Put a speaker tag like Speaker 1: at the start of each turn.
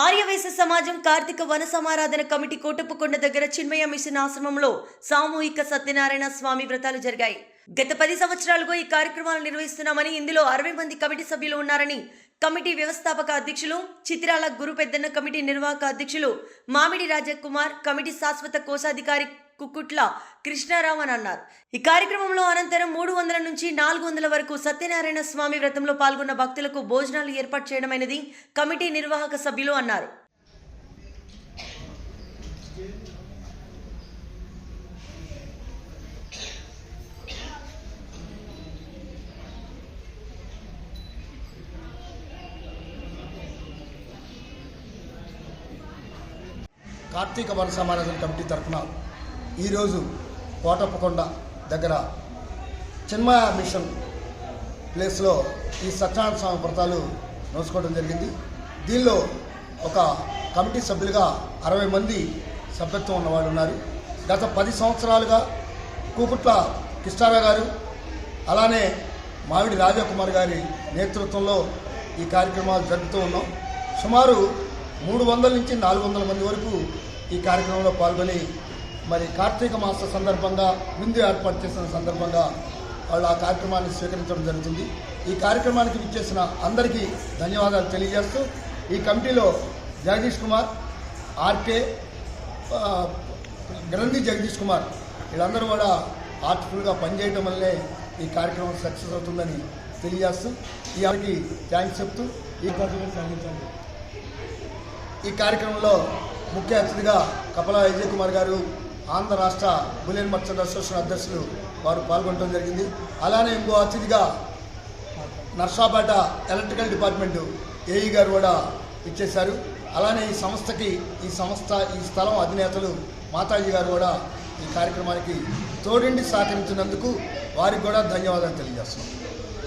Speaker 1: ఆర్యవేశ సమాజం కార్తీక వన సమారాధన కమిటీ కోటప్పకొండ దగ్గర చిన్మయ మిషన్ ఆశ్రమంలో సామూహిక సత్యనారాయణ స్వామి వ్రతాలు జరిగాయి. గత పది సంవత్సరాలుగా ఈ కార్యక్రమాలు నిర్వహిస్తున్నామని ఇందులో అరవై మంది కమిటీ సభ్యులు ఉన్నారని కమిటీ వ్యవస్థాపక అధ్యక్షులు చిత్రాల గురు పెద్దన్న కమిటీ నిర్వాహక అధ్యక్షులు మామిడి రాజకుమార్ కమిటీ శాశ్వత కోశాధికారి కుక్కుట్ల కృష్ణారావు అని అన్నారు. ఈ కార్యక్రమంలో అనంతరం మూడు వందల నుంచి నాలుగు వందల వరకు సత్యనారాయణ స్వామి వ్రతంలో పాల్గొన్న భక్తులకు భోజనాలు ఏర్పాటు చేయడమైనది కమిటీ నిర్వాహక సభ్యులు అన్నారు.
Speaker 2: కార్తీక వన సమావేశం కమిటీ తరఫున ఈరోజు కోటప్పకొండ దగ్గర చిన్మయ మిషన్ ప్లేస్లో ఈ సత్యనారాయణ స్వామి వ్రతాలు నోసుకోవడం జరిగింది. దీనిలో ఒక కమిటీ సభ్యులుగా అరవై మంది సభ్యత్వం ఉన్నవాళ్ళు ఉన్నారు. గత పది సంవత్సరాలుగా కూకుట్ల కృష్ణారావు గారు అలానే మావిడి రాజకుమార్ గారి నేతృత్వంలో ఈ కార్యక్రమాలు జరుపుతూ ఉన్నాం. సుమారు మూడు వందల నుంచి నాలుగు వందల మంది వరకు ఈ కార్యక్రమంలో పాల్గొని మరి కార్తీక మాస సందర్భంగా విందు ఏర్పాటు చేసిన సందర్భంగా వాళ్ళు ఆ కార్యక్రమాన్ని స్వీకరించడం జరుగుతుంది. ఈ కార్యక్రమానికి విచ్చేసిన అందరికీ ధన్యవాదాలు తెలియజేస్తూ ఈ కమిటీలో జగదీష్ కుమార్ ఆర్కే గ్రంథి జగదీష్ కుమార్ వీళ్ళందరూ కూడా ఆర్ట్ఫుల్గా పనిచేయడం వల్లే ఈ కార్యక్రమం సక్సెస్ అవుతుందని తెలియజేస్తూ ఈ వారికి థ్యాంక్స్ చెప్తూ ఈ కార్యక్రమం సాగించండి. ఈ కార్యక్రమంలో ముఖ్య అతిథిగా కపల విజయ్ కుమార్ గారు ఆంధ్ర రాష్ట్ర బులియన్ మర్చెంట్ అసోసియేషన్ అధ్యక్షులు వారు పాల్గొనడం జరిగింది. అలానే ఇంకో అతిథిగా నర్సాపేట ఎలక్ట్రికల్ డిపార్ట్మెంటు ఏఈ గారు కూడా ఇచ్చేశారు. అలానే ఈ సంస్థకి ఈ సంస్థ ఈ స్థలం అధినేతలు మాతాజీ గారు కూడా ఈ కార్యక్రమానికి తోడిండి సహకరించినందుకు వారికి కూడా ధన్యవాదాలు తెలియజేస్తున్నాం.